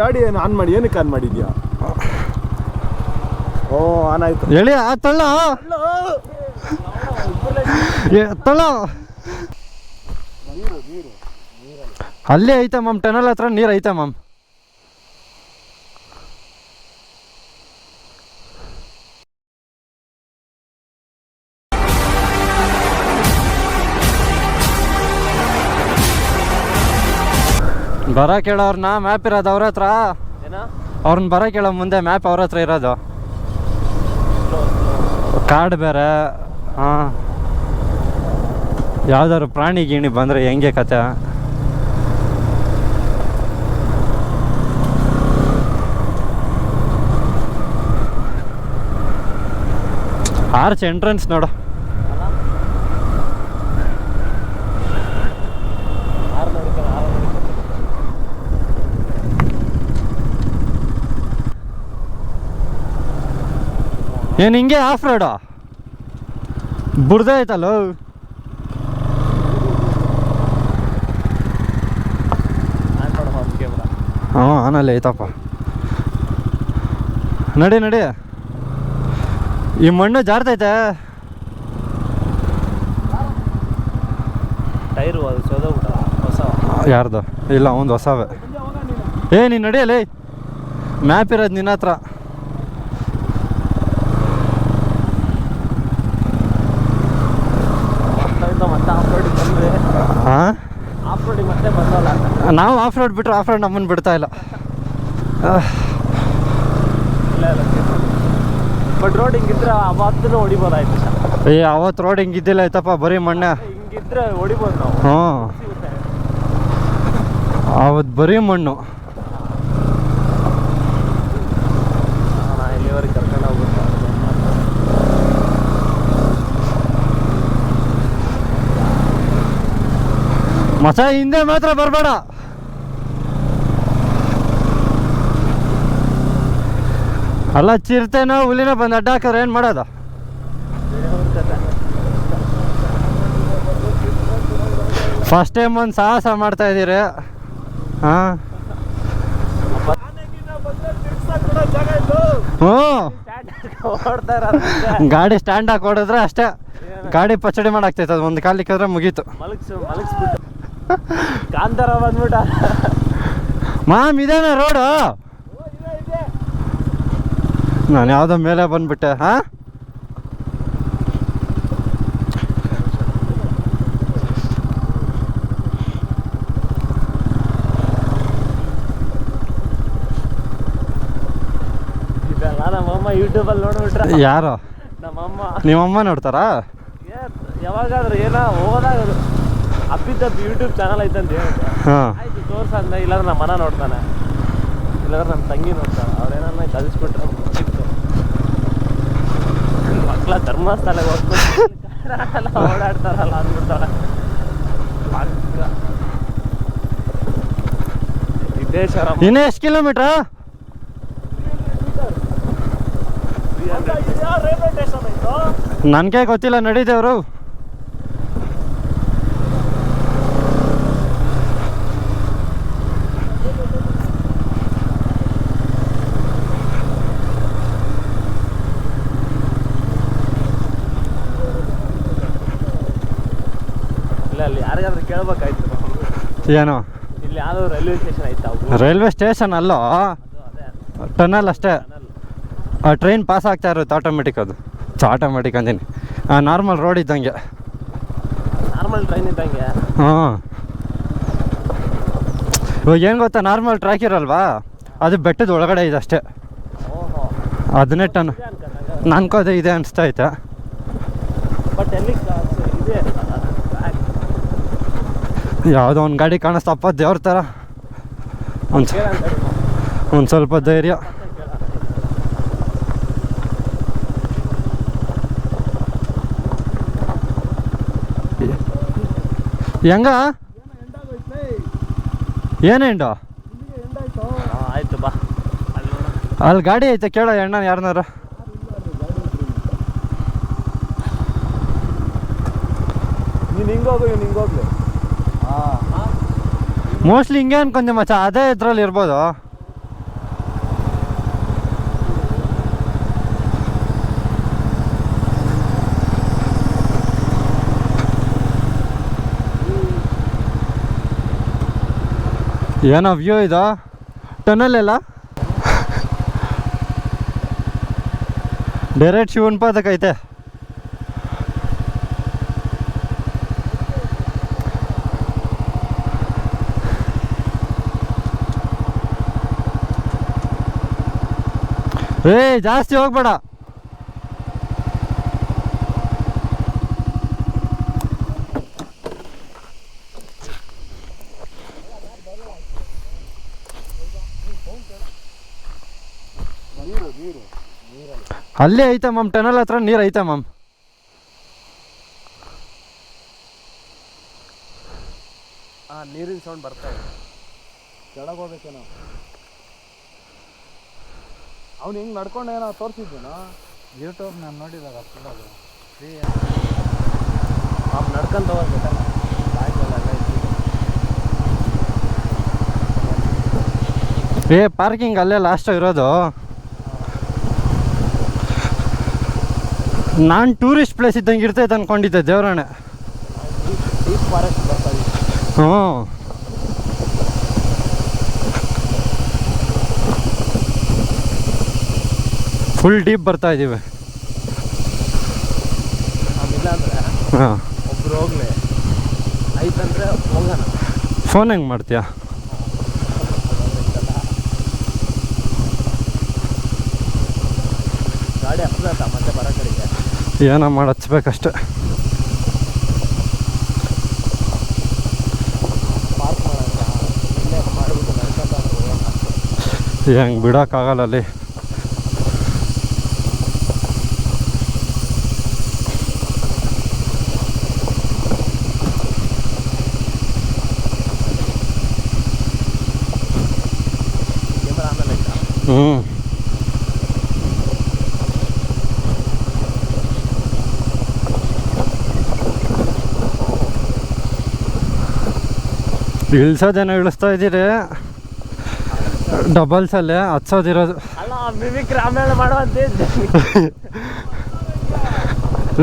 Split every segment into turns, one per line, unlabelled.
ಗಾಡಿ ಏನು ಆನ್ ಮಾಡಿ, ಏನಕ್ಕೆ ಆನ್ ಮಾಡಿದ್ಯಾ? ಓ ಆನ್ ಆಯ್ತು.
ಹೇಳಿ ಆ, ತಳ್ಳ. ತಳ್ಳ. ಅಲ್ಲೇ ಐತೆ ಮ್ಯಾಮ್ ಟನಲ್ ಹತ್ರ ನೀರು ಐತೆ ಮ್ಯಾಮ್ ಬರ ಅವ್ರನ್ನ ಮ್ಯಾಪ್ ಇರೋದು ಅವ್ರ ಹತ್ರ.
ಏನ?
ಅವ್ರನ್ನ ಬರ ಕೇಳೋ ಮುಂದೆ ಮ್ಯಾಪ್ ಅವ್ರ ಹತ್ರ ಇರೋದು. ಕಾರ್ಡ್ ಬೇರೆ ಹಾಂ. ಯಾವ್ದಾದ್ರು ಪ್ರಾಣಿ ಗೀಣಿ ಬಂದರೆ ಹೆಂಗೆ ಕತೆ? ಆರ್ಚ್ ಎಂಟ್ರೆನ್ಸ್ ನೋಡು. ಏನು ಹಿಂಗೆ ಆಫ್ ರೋಡ ಬುಡ್ದೆ
ಆಯ್ತಲ್ಲ?
ಹಾಂ ಆನಲ್ಲಿ ಐತಪ್ಪ. ನಡಿ ನಡಿ. ಈ ಮಣ್ಣು ಜಾರ್ತೈತೆ
ಟೈರು ಅದು ಸೋದೋಗ್ಬಿಟ್ಟ ಹೊಸ
ಯಾರ್ದು? ಇಲ್ಲ ಒಂದು ಹೊಸವೇ. ಏ ನೀನು ನಡಿಯಲ್ಲ ಮ್ಯಾಪ್ ಇರೋದು ನಿನ್ನ ಹತ್ರ
ಮತ್ತೆ ಮತ್ತೆ ಆಫ್ ರೋಡಿಗೆ ಬಂದ್ರೆ
ಹಾಂ
ಆಫ್ ರೋಡಿಗೆ ಮತ್ತೆ ಬಂದಲ್ಲ
ನಾವು ಆಫ್ ರೋಡ್ ಬಿಟ್ಟರೆ ಆಫ್ ರೋಡ್ ನಮ್ಮನ್ನು ಬಿಡ್ತಾ ಇಲ್ಲ.
ಬಟ್ ರೋಡ್ ಹಿಂಗಿದ್ರೆ ಅವತ್ತು ಹೊಡಿಬೋದಾಯ್ತು
ಏ ಅವತ್ತು ರೋಡ್ ಹಿಂಗಿದ್ದಿಲ್ಲ ಐತಪ್ಪ ಬರೀ ಮಣ್ಣೆ.
ಹಿಂಗಿದ್ರೆ ಹೊಡಿಬೋದು ನಾವು.
ಹ್ಞೂ. ಅವತ್ತು ಬರೀ ಮಣ್ಣು. ಮಸ ಹಿಂದೆ ಮಾತ್ರ ಬರಬೇಡ. ಅಲ್ಲ ಚಿರತೆನೋ ಹುಲಿನ ಬಂದು ಅಡ್ಡ ಹಾಕಿದ್ರೆ ಏನು ಮಾಡೋದು? ಫಸ್ಟ್ ಟೈಮ್ ಒಂದು ಸಾಹಸ ಮಾಡ್ತಾ ಇದ್ದೀರಿ. ಹಾಂ? ಹ್ಞೂ. ಗಾಡಿ ಸ್ಟ್ಯಾಂಡ್ ಹಾಕಿ ಹೊಡೆದ್ರೆ ಅಷ್ಟೇ. ಗಾಡಿ ಪಚಡಿ ಮಾಡಾಕ್ತೈತೆ ಅದು ಒಂದು ಕಾಲಿಕ್ಕಿದ್ರೆ ಮುಗೀತು.
ಕಾಂತಾರ ಬಂದ್ಬಿಟ್ಟ.
ಮಾಮ್ ಇದೇನಾ ರೋಡು? ನಾನು ಯಾವುದೋ ಮೇಲೆ ಬಂದ್ಬಿಟ್ಟೆ ಹಾ?
ಯೂಟ್ಯೂಬಲ್ಲಿ ನೋಡ್ಬಿಟ್ರೆ.
ಯಾರು?
ನಮ್ಮಮ್ಮ.
ನಿಮ್ಮಮ್ಮ ನೋಡ್ತಾರಾ?
ಯಾವಾಗಾದ್ರೂ ಏನೋ ಹೋದಾಗ ಅಪ್ಪಿದ್ದಪ್ಪಿ ಯೂಟ್ಯೂಬ್ ಚಾನಲ್ ಐತೆ ಅಂತ
ಹಾಂ.
ಆಯ್ತು ತೋರ್ಸ ಅಂದ ಇಲ್ಲಾಂದ್ರೆ ನಮ್ಮ ಮನ ನೋಡ್ತಾನೆ. ಇಲ್ಲಾಂದ್ರೆ ನಮ್ಮ ತಂಗಿ ನೋಡ್ತಾನೆ ಅವ್ರೇನನ್ನ ಕಲಿಸ್ಬಿಟ್ರೆ ಧರ್ಮಸ್ಥಳಕ್ಕೆ ಹೋಗ್ಬಿಟ್ಟು ಓಡಾಡ್ತಾರಲ್ಲ ಅಂದ್ಬಿಡ್ತಾಳೆ ಇನ್ನೇ ಸಿದ್ದೇಶ್ವರ
ಇನ್ನೂ ಎಷ್ಟು ಕಿಲೋಮೀಟ್ರಾ? ನನಗೆ ಗೊತ್ತಿಲ್ಲ ನಡೀದೇವ್ರು
ಇಲ್ಲ ಅಲ್ಲಿ ಯಾರಿಗಾದ್ರೂ ಕೇಳ್ಬೇಕಾಯ್ತು.
ಏನು?
ಇಲ್ಲಿ ಯಾವ್ದೋ ರೈಲ್ವೆ ಸ್ಟೇಷನ್ ಅವು
ರೈಲ್ವೆ ಸ್ಟೇಷನ್ ಅಲ್ಲೋ? ಟನಲ್ ಅಷ್ಟೇ? ಟ್ರೈನ್ ಪಾಸ್ ಆಗ್ತಾ ಇರುತ್ತೆ ಆಟೋಮೆಟಿಕ್ ಅದು. ಆಟೋಮೆಟಿಕ್ ಅಂತೀನಿ ನಾರ್ಮಲ್ ರೋಡ್ ಇದ್ದಂಗೆ.
ನಾರ್ಮಲ್ ಟ್ರೈನ್ ಇದ್ದಂಗೆ.
ಹಾಂ. ಇವಾಗ ಏನು ಗೊತ್ತಾ ನಾರ್ಮಲ್ ಟ್ರ್ಯಾಕ್ ಇರಲ್ವಾ? ಅದು ಬೆಟ್ಟದ ಒಳಗಡೆ ಇದೆ ಅಷ್ಟೇ.
ಓಹೋ.
ಅದನ್ನೇ ಟನ್ ನನ್ಕೋದೇ ಇದೆ ಅನಿಸ್ತಾ ಐತೆ.
ಬಟ್ ಎಲ್ಲಿ ಕ- ಇದೆ.
ಯಾವುದೋ ಒಂದು ಗಾಡಿ ಕಾಣಿಸ್ತಪ್ಪ ದೇವ್ರ ಥರ ಒಂದು. ಒಂದು ಸ್ವಲ್ಪ ಧೈರ್ಯ ಹೆಂಗ ಏನೇಂಡು
ಅಲ್ಲಿ.
ಗಾಡಿ ಐತೆ ಕೇಳೋ ಎಣ್ಣ ಯಾರನ್ನಾರ
ನೀನು ಹಿಂಗೋಗು ಇವ್ನು ಹಿಂಗೋಗ್ಲಿ
ಮೋಸ್ಟ್ಲಿ ಹಿಂಗೆ ಅನ್ಕೊಂಡೆ ಮಚ್ಚ ಅದೇ ಇದ್ರಲ್ಲಿ ಇರ್ಬೋದು. ಏನೋ ವ್ಯೂ ಇದು. ಟನಲ್ ಎಲ್ಲ? ಡೈರೆಕ್ಟ್ ಶಿವನ್ ಪಾದಕ್ಕೆ ಐತೆ. ಏ, ಜಾಸ್ತಿ ಹೋಗ್ಬೇಡ. ಅಲ್ಲೇ ಐತೆ ಮ್ಯಾಮ್ ಟನಲ್ ಹತ್ರ ನೀರು ಐತೆ ಮ್ಯಾಮ್
ಆ, ನೀರಿನ ಸೌಂಡ್ ಬರ್ತಾ ಇದೆ.
ಕೆಳಗೆ ಹೋಗ್ಬೇಕೇನೋ. ಅವ್ನು ಹಿಂಗೆ ನಡ್ಕೊಂಡು ಏನೋ ತೋರಿಸಿದ್ದೇನೋ ಯೂಟ್ಯೂಬ್ ನಾನು ನೋಡಿದಾಗ ಅಪ್ಲೋಡ್ ಫ್ರೀ
ಅವ್ನು ನಡ್ಕೊಂಡು ಇತ್ತು.
ಏ ಪಾರ್ಕಿಂಗ್ ಅಲ್ಲೇ ಲಾಸ್ಟ್ ಇರೋದು. ನಾನು ಟೂರಿಸ್ಟ್ ಪ್ಲೇಸ್ ಇದ್ದಂಗೆ ಇರ್ತೈತೆ ಅನ್ಕೊಂಡಿದ್ದೆ ದೇವರಾಣೆ
ಫಾರೆಸ್ಟ್ ಬರ್ತಾ ಇದೆ.
ಹ್ಞೂ ಫುಲ್ ಡೀಪ್ ಬರ್ತಾ
ಇದೀವಿ
ಹಾಂ. ಫೋನ್ ಹೆಂಗೆ ಮಾಡ್ತೀಯ? ಏನೋ ಮಾಡಿ ಹಚ್ಬೇಕಷ್ಟೆ. ಹೆಂಗೆ ಬಿಡೋಕ್ಕಾಗಲ್ಲ ಅಲ್ಲಿ.
ಆಯ್ತಾ
ಜನ ಇಳ್ಸೋದೇನೋ ಇಳಿಸ್ತಾ ಇದ್ದೀರಿ. ಡಬಲ್ಸಲ್ಲೇ ಹತ್ಸೋದಿರೋದು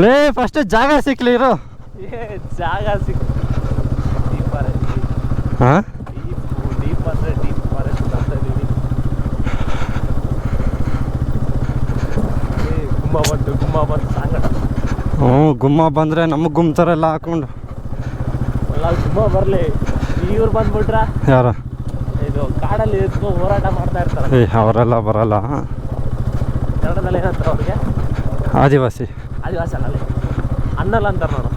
ಲೇ ಫಸ್ಟ್ ಜಾಗ ಸಿಕ್ಲಿ ಇರೋ.
ಏ ಜಾಗ ಸಿಕ್
ಹಾಂ
ಡೀಪ್ ಡೀಪ್ ಅಂದ್ರೆ ಡೀಪ್ ಫಾರೆಸ್ಟ್ ಬರ್ತಾ ಇದೀವಿ ಏ ಗುಮ್ಮ ಬಂದು ಗುಮ್ಮ ಬಂದು ಸಾಂಗಡ
ಹ್ಞೂ ಗುಮ್ಮ ಬಂದರೆ ನಮಗೆ ಗುಮ್ತಾರೆಲ್ಲ ಹಾಕೊಂಡು.
ಅಲ್ಲ ಗುಮ್ಮ ಬರಲಿ. ಇವ್ರು ಬಂದ್ಬಿಟ್ರ?
ಯಾರು?
ಇದು ಕಾಡಲ್ಲಿ ಹೋರಾಟ ಮಾಡ್ತಾ ಇರ್ತಾರೆ
ಏ ಅವರೆಲ್ಲ ಬರಲ್ಲ.
ಕನ್ನಡದಲ್ಲಿ ಏನಂತಾರೆ ಅವ್ರಿಗೆ?
ಆದಿವಾಸಿ.
ಆದಿವಾಸಿ ಅಲ್ಲ ಅನ್ನಲ್ಲ ಅಂತಾರೆ ನೋಡು.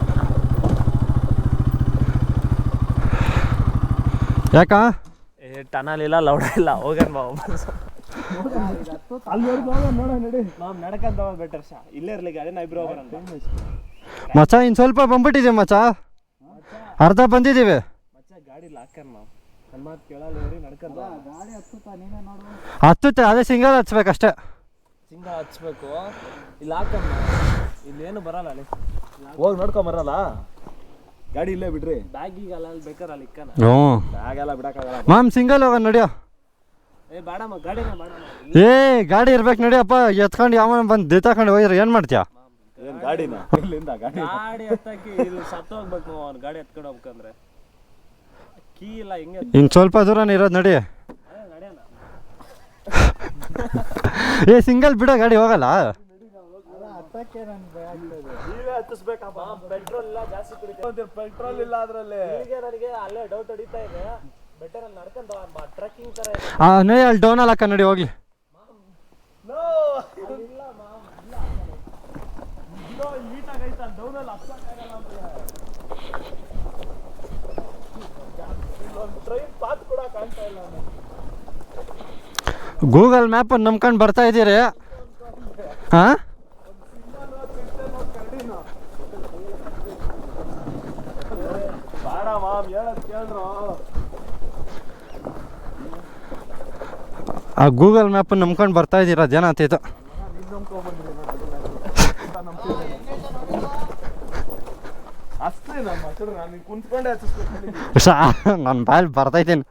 ಯಾಕ?
ಏ ಟನಲ್ ಇಲ್ಲ ಲೌಡ ಇಲ್ಲ ಹೋಗೋಣ ಬಾ
ಮಚ ಇನ್ ಸ್ವಲ್ಪ ಬಂದ್ಬಿಟ್ಟಿದೆ ಮಚ ಅರ್ಧ ಬಂದಿದ್ದೀವಿ.
ಹತ್ತುತ್ತಾ ನೀನೇ ನೋಡು
ಹತ್ತುತ್ತೆ ಅದೇ ಸಿಂಗಲ್ ಹಚ್ಬೇಕಷ್ಟೇ.
ಸಿಂಗಲ್ ಹಚ್ಬೇಕು. ಇಲ್ಲಿ ಹಾಕಮ್ಮ. ಇಲ್ಲೇನು ಬರಲ್ಲ ಅಲ್ಲಿ.
ಹೋಗಿ ನೋಡ್ಕೊಂಡ್ ಬರಲ್ಲ. ಗಾಡಿ ಇಲ್ಲೇ ಬಿಡ್ರಿ.
ಬ್ಯಾಗಿಗಲ್ಲ ಅಲ್ಲ ಬೇಕಾರೆ ಅಲ್ಲಿ ಇಕ್ಕನ.
ಹ್ಞೂ
ಬ್ಯಾಗೆಲ್ಲ ಬಿಡಕ್ಕಾಗಲ್ಲ.
ಮ್ಯಾಮ್ ಸಿಂಗಲ್ ಹೋಗೋಣ ನಡಿಯೋ.
ಏ
ಗಾಡಿ ಇರ್ಬೇಕು ನಡಿಯಪ್ಪ ಎತ್ಕೊಂಡು ಯಾವ ಬಂದು ದಿತ್ತಾಕೊಂಡು ಹೋಗಿದ್ರೆ ಏನು ಮಾಡ್ತೀಯಾ?
ಏನ್ ಗಾಡಿನ? ಇಲ್ಲಿಂದ ಗಾಡಿ
ಗಾಡಿ ಹತ್ತಕ್ಕೆ ಇಲ್ಲಿ ಸತ್ತು ಹೋಗ್ಬೇಕು ನಾವು ಅವ್ನು ಗಾಡಿ ಹತ್ಕೊಂಡು ಹೋಗ್ಬೇಕಂದ್ರೆ. ಕೀ ಇಲ್ಲ ಹಿಂಗೆ
ಇನ್ನು ಸ್ವಲ್ಪ ದೂರನೇ ಇರೋದು ನಡಿ. ಏ ಸಿಂಗಲ್ ಬಿಡೋ ಗಾಡಿ ಹೋಗಲ್ಲ?
ನೀವೇ ಹತ್ತಿಸ್ಬೇಕಪ್ಪ.
ಪೆಟ್ರೋಲ್ ಇಲ್ಲ ಜಾಸ್ತಿ
ಪೆಟ್ರೋಲ್ ಇಲ್ಲ ಅದ್ರಲ್ಲಿ.
ನನಗೆ ಅಲ್ಲೇ ಡೌಟ್ ಹೊಡಿತಾ ಇದೆ. ಬೆಟರ್ ಅಲ್ಲಿ ನಡ್ಕೊಂತ ಟ್ರೆಕ್ಕಿಂಗ್ ತರ
ಆ ನೇ ಅಲ್ಲಿ ಡೌನಲ್ಲಿ ಹಾಕ ನಡಿ ಹೋಗ್ಲಿ. ಗೂಗಲ್ ಮ್ಯಾಪ್ ನಂಬ್ಕೊಂಡು ಬರ್ತಾ ಇದ್ದೀರಿ. ಹಾಂ
ಮಾಮ್ ಹೇಳದ್ ಕೇಳ್ರು.
ಆ ಗೂಗಲ್ ಮ್ಯಾಪ್ ನಂಬ್ಕೊಂಡು ಬರ್ತಾ ಇದ್ದೀರಾ
ಜನ
ಶಾ ನನ್ನ ಬಾಯಲ್ಲಿ ಬರ್ತಾಯಿದ್ದೀನಿ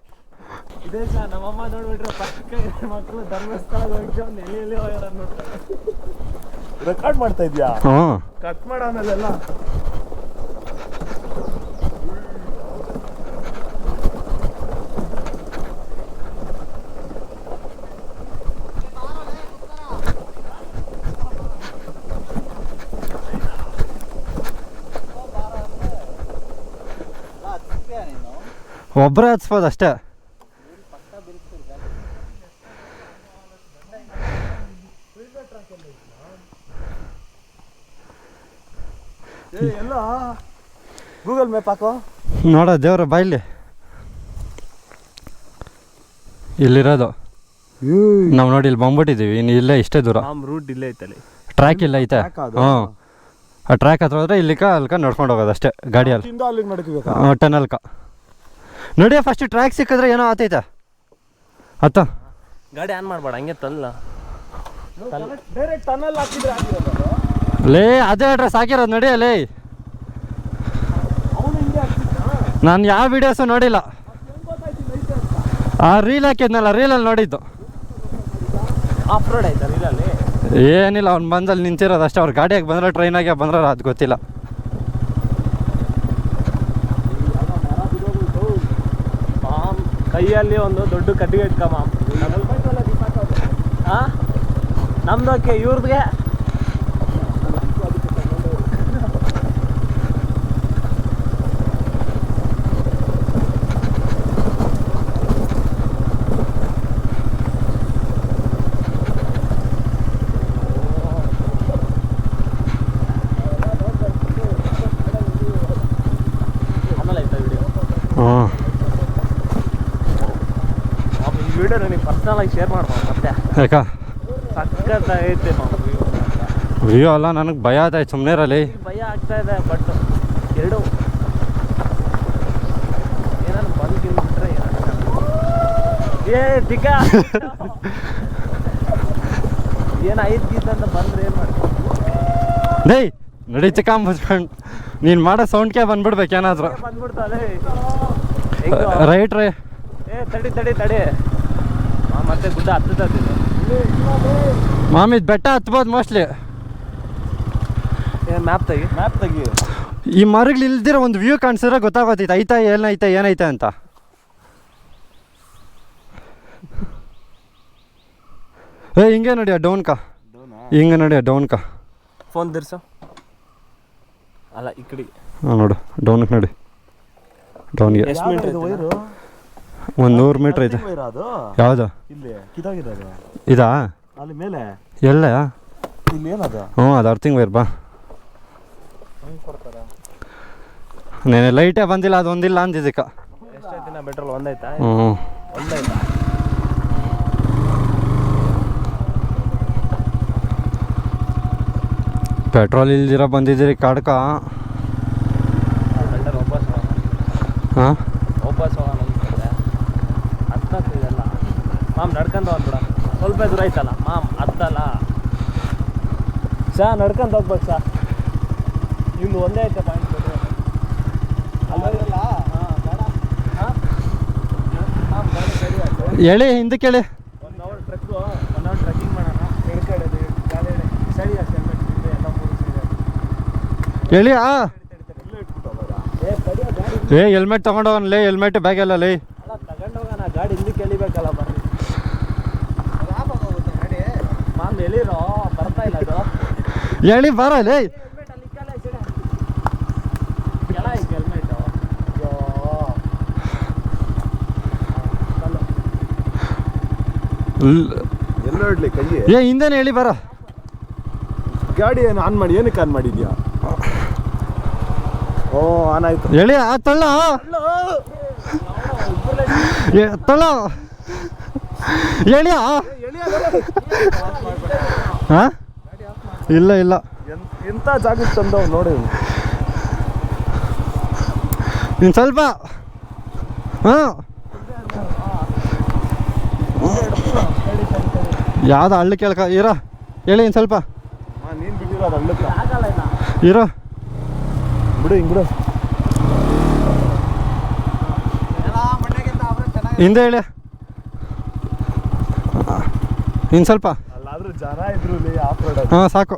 ಇದೇ ಸಹ ನಮ್ಮಮ್ಮ ನೋಡ್ಬಿಟ್ರೆ ಪಕ್ಕ ಮಕ್ಕಳು ಧರ್ಮಸ್ಥಳಕ್ಕೆ ಹೋಗಿ ಒಂದು ಎಲ್ಲಿ ಎಲ್ಲಿ ಹೋಗ್ಯಾರ ನೋಡ್ತಾರೆ.
ರೆಕಾರ್ಡ್ ಮಾಡ್ತಾ ಇದ್ಯಾ?
ಹ್ಞೂ
ಕಟ್ ಮಾಡ ಆಮೇಲೆಲ್ಲ
ಹಚ್ಬೋದು ಅಷ್ಟೇ.
ಎಲ್ಲ ಗೂಗಲ್ ಮ್ಯಾಪ್ ಹಾಕೋ.
ನೋಡ ದೇವ್ರ ಬಾಯ್ಲಿ ಇಲ್ಲಿರೋದು. ನಾವು ನೋಡಿ ಇಲ್ಲಿ ಬಂದ್ಬಿಟ್ಟಿದ್ದೀವಿ ಇನ್ನು ಇಲ್ಲೇ ಇಷ್ಟೇ ದೂರ.
ರೂಟ್ ಇಲ್ಲೇ ಐತಲ್ಲಿ
ಟ್ರ್ಯಾಕ್ ಇಲ್ಲ ಐತೆ.
ಹ್ಮ್.
ಹ್ಞೂ ಆ ಟ್ರ್ಯಾಕ್ ಹತ್ರ ಹೋದ್ರೆ ಇಲ್ಲಿಕ ಅಲ್ಕ ನಡ್ಕೊಂಡು ಹೋಗೋದು ಅಷ್ಟೇ ಗಾಡಿಯಲ್ಲಿ ಟನಲ್ಕ ನೋಡಿಯ ಫಸ್ಟ್ ಟ್ರ್ಯಾಕ್ ಸಿಕ್ಕಿದ್ರೆ ಏನೋ ಆತೈತೆ? ಅತ್ತ?
ಗಾಡಿ ಆನ್ ಮಾಡ್ಬೇಡ ಹಂಗೆ ತಲ್ಲ.
ಲೇ ಅದೇ ಅಡ್ರೆಸ್ ಹಾಕಿರೋದು ನಡಿಯಲೇ ನಾನು ಯಾವ ವಿಡಿಯೋಸು ನೋಡಿಲ್ಲ. ಆ ರೀಲ್ ಹಾಕಿದ್ನಲ್ಲ ರೀಲಲ್ಲಿ ನೋಡಿದ್ದು.
ಆಫ್ ರೋಡ್
ಏನಿಲ್ಲ ಅವ್ನು ಬಂದಲ್ಲಿ ನಿಂತಿರೋದು ಅಷ್ಟೇ. ಅವ್ರು ಗಾಡಿಯಾಗಿ ಬಂದ್ರೆ ಟ್ರೈನಾಗೆ ಬಂದ್ರೆ ಅದು ಗೊತ್ತಿಲ್ಲ.
ಕೈಯಲ್ಲಿ ಒಂದು ದೊಡ್ಡ ಕಟ್ಟಿಗೆ ಇಟ್ಕ ಹಾಂ ನಮ್ದಕ್ಕೆ ನಮ್ದೋಕೆ ಇವ್ರದ್ಗೆ? ಆಮೇಲೆ ಆಯ್ತಾ ವಿಡಿಯೋ ನನಗೆ ಪರ್ಸನಲ್ ಆಗಿ ಶೇರ್ ಮಾಡ್ಬೋದು ಮತ್ತೆ.
ಯಾಕ? ಅಲ್ಲ ನನಗೆ ಭಯ ಆಯ್ತು ಸುಮ್ಮನೆ ಇರಲಿ.
ಭಯ ಆಗ್ತಾ ಇದೆ ಬಟ್ ಎರಡು. ಏನಾದ್ರು ಬಂದ್ಬಿಟ್ರೆ ಏ ಟಿಕ! ಏನು ಐದು ಗೀತ ಅಂತ ಬಂದ್ರೆ ಏನು ಮಾಡ್ತೀವಿ
ನಡಿ ನೀನು ಮಾಡೋ ಸೌಂಡ್ಗೆ ಬಂದ್ಬಿಡ್ಬೇಕು ಏನಾದ್ರೂ.
ಬಂದ್ಬಿಡ್ತಾಳೆ
ರೈಟ್ ರೈ
ಏ ತಡಿ ತಡಿ ತಡಿ. ಮತ್ತೆ ಗುಡ್ಡ ಹತ್ತದ
ಮಾಮಿ ಬೆಟ್ಟ ಹತ್ಬೋದು ಮೋಸ್ಟ್ಲಿ
ಏ ಮ್ಯಾಪ್ ತೆಗಿ.
ಮ್ಯಾಪ್ ತೆಗಿ.
ಈ ಮರಗಳು ಇಲ್ದಿರೋ ಒಂದು ವ್ಯೂ ಕಾಣಿಸಿದ್ರೆ ಗೊತ್ತಾಗೋತೈತೆ. ಐತಾ ಏನೈತೆ ಏನೈತೆ ಅಂತ. ಏ ಹಿಂಗೆ ನಡಿಯ ಕಾ. ಹಿಂಗೆ ನಡಿಯ ಕಾ.
ಫೋನ್ ತಿರ್ಸ ಅಲ್ಲ ಈ ಕಡೆ.
ಹಾಂ ನೋಡು. ಡೌನ್ಗೆ ನಡಿ. ಡೌನ್ಗೆ.
ಎಷ್ಟು ಮೀಟ್ರ್
ವೈರು
ಒಂದು ನೂರು ಮೀಟ್ರ್
ಇದೆ. ಅದು
ಯಾವುದು?
ಇಲ್ಲಿ ಕಿದಾಗಿರೋದು
ಇದಾ?
ಅಲ್ಲಿ ಮೇಲೆ?
ಎಲ್ಲ?
ಇಲ್ಲಿ ಏನದು
ಹ್ಞೂ ಅದು ಅರ್ಥಿಂಗ್ ವೈರ್ ಬಾ. ನೆನೆ ಲೈಟೇ ಬಂದಿಲ್ಲ ಅದು ಒಂದಿಲ್ಲ ಅಂದಿದ್ದಕ್ಕ.
ಪೆಟ್ರೋಲ್ ಒಂದಾಯ್ತಾ?
ಹ್ಞೂ.
ಒಂದಾಯ್ತಾ?
ಪೆಟ್ರೋಲ್ ಇಲ್ದಿರ ಬಂದಿದ್ದೀರಿ ಕಾಡ್ಕ. ಹಾಂ?
ವಾಪಸ್ ಹೋಗೋಣ ಅನ್ಸುತ್ತೆ ಹತ್ತತ್ತು ಇದೆಲ್ಲ ಮಾಮ್ ನಡ್ಕೊಂಡು ಹೋಗ್ಬಿಡ ಸ್ವಲ್ಪ ದೂರ ಐತಲ್ಲ ಮಾಮ್ ಹತ್ತಲ್ಲ ಸಾ ನಡ್ಕೊಂಡು ಹೋಗ್ಬೇಕು ಸಾ. ಇನ್ನು ಒಂದೇ ಐತೆ ಪಾಯಿಂಟ್
ಹೇಳಿ ಹಿಂದಕ್ಕೆ ಹೇಳಿ
one hour trek one hour trekking ಮಾಡೋಣ. ಎಡ್ಕಡೆ ಗಾಳಿ ಸರಿ ಅಷ್ಟೇ ಎಲ್ಲ ಮೂರು
ಎಳಿ ಆ.
ಏ
ಹೆಲ್ಮೆಟ್ ತಗೊಂಡೋಗಣ ಲೇ ಹೆಲ್ಮೆಟ್ ಬ್ಯಾಗ್ ಎಲ್ಲ ಲೇ.
ಅಲ್ಲ ತಗೊಂಡೋಗೋಣ ಗಾಡಿ ಹಿಂದಕ್ಕೆ ಎಳಿಬೇಕಲ್ಲ ಬರ್ರಿ ಎಳಿರೋ ಬರ್ತಾ ಇಲ್ಲ ಅದು.
ಎಳಿ ಬರ ಲೇ
ಹೆಲ್ಮೆಟ್ ಅಲ್ಲಿ ಕೆಳ ಈ ಕಡೆ. ಕೆಳ ಐತೆ ಹೆಲ್ಮೆಟ್ ಅಯ್ಯೋ.
ಎಲ್ಲ ಇಡ್ಲಿ ಕೈ
ಏ ಹಿಂದೆನೇ ಹೇಳಿ ಬರ.
ಗಾಡಿ ಏನು ಆನ್ ಮಾಡಿ ಏನಕ್ಕೆ ಆನ್ ಮಾಡಿದ್ಯಾ? ಓ ಆನ್ ಆಯ್ತು.
ಹೇಳಿ ಆ ತಳ್ಳ. ಏ, ತಳ್ಳ. ಎಳಿಯ? ಹಾ ಇಲ್ಲ ಇಲ್ಲ.
ಎಂತ ಜಾಗಕ್ಕೆ ತಂದವ್ ನೋಡಿ.
ಇನ್ನು ಸ್ವಲ್ಪ. ಹಾಂ. ಯಾವ್ದು ಹಳ್ಳಿ ಕೇಳ್ಕ ಇರ ಹೇಳಿ ಇನ್ನು ಸ್ವಲ್ಪ. ಇರೋ.
ಬಿಡು ಹಿಂಗ್ ಬಿಡು.
ಹಿಂದೆ ಹೇಳಿ. ಇನ್ನು ಸ್ವಲ್ಪ?
ಅಲ್ಲಾದ್ರೂ ಜನ ಇದ್ರು
ಹಾಂ ಸಾಕು.